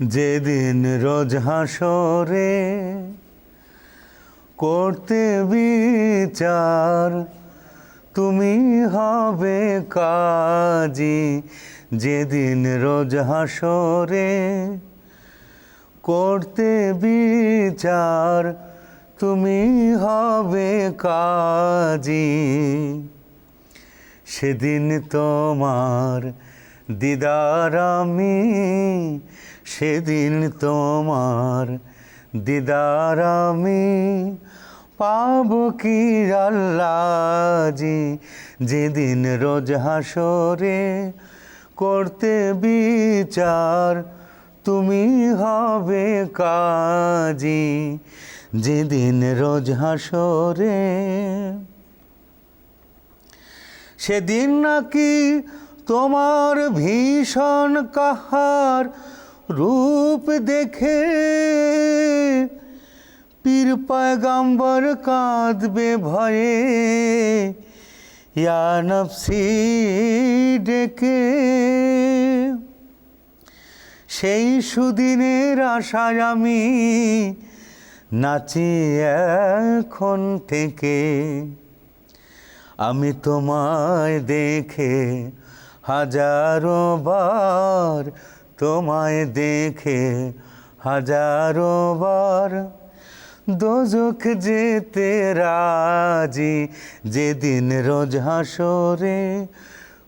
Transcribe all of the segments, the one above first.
যেদিন রোজ হাসরে করতে বিচার, তুমি হবে কাজী। যেদিন রোজ হাসরে করতে বিচার, তুমি হবে কাজী। সেদিন তোমার দিদার আমি, সেদিন তোমার দিদার আমি। পাব কি আল্লাজি যেদিন রোজ হাসরে করতে বিচার তুমি হবে কাজী, যেদিন রোজ হাসরে। সেদিন নাকি তোমার ভীষণ কাহার রূপ দেখে পীর পয়গাম্বর কাঁদবে ভয়ে, ইয়া নফসি ডেকে। সেই সুদিনের আশায় আমি নাচি এখন থেকে, আমি তোমায় দেখে হাজারো বার তোমায় দেখে, হাজারো বার দোজখ যেতে রাজি, যেদিন রোজ হাসরে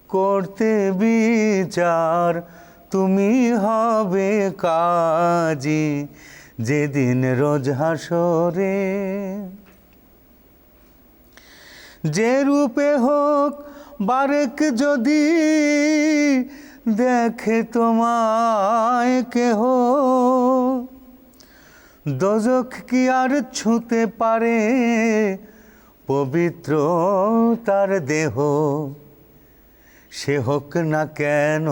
করতে বিচার, তুমি হবে কাজী, যেদিন রোজ হাসরে। যে রূপে হোক বারেক যদি দেখে তোমায় কেহ, দোজক কি আর ছুঁতে পারে পবিত্র তার দেহ? সে হোক না কেন,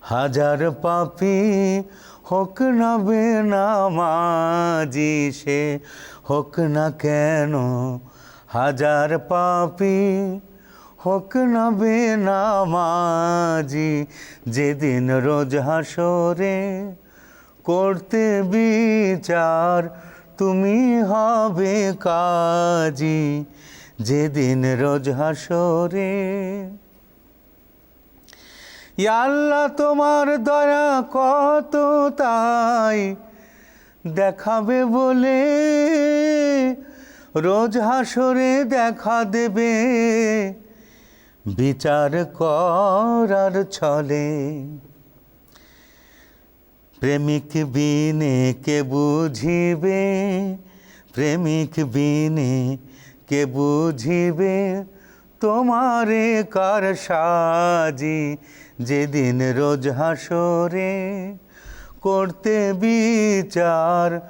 হাজার পাপি হোক না বেনামাজি সে, হোক না কেন, হাজার পাপি হোক না বেনামাজি, যেদিন রোজ হাসরে করতে বিচার, তুমি হবে কাজী, যেদিন রোজ হাসরে। আল্লাহ, তোমার দয়া কত তাই? দেখাবে বলে রোজ হাসরে দেখা দেবে। বিচার করার ছলে। প্রেমিক বিনে কে বুঝিবে? প্রেমিক বিনে কে বুঝিবে? তোমারে কার সাজি যেদিন রোজ হাসরে? করতে বিচার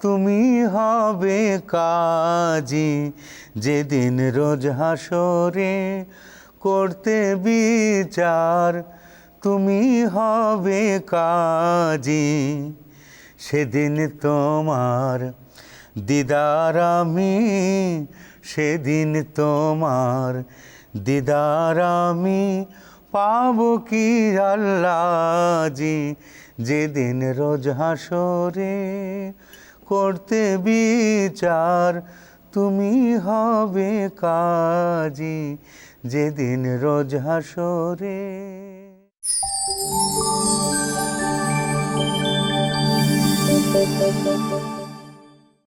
তুমি হবে কাজী যেদিন রোজ হাসরে। করতে বিচার, তুমি হবে কাজী। সেদিন তোমার দিদার আমি, সেদিন তোমার দিদার আমি পাব কি আল্লাজি যেদিন রোজ হাসরে করতে বিচার তুমি হবে কাজী যেদিন রোজ হাসরে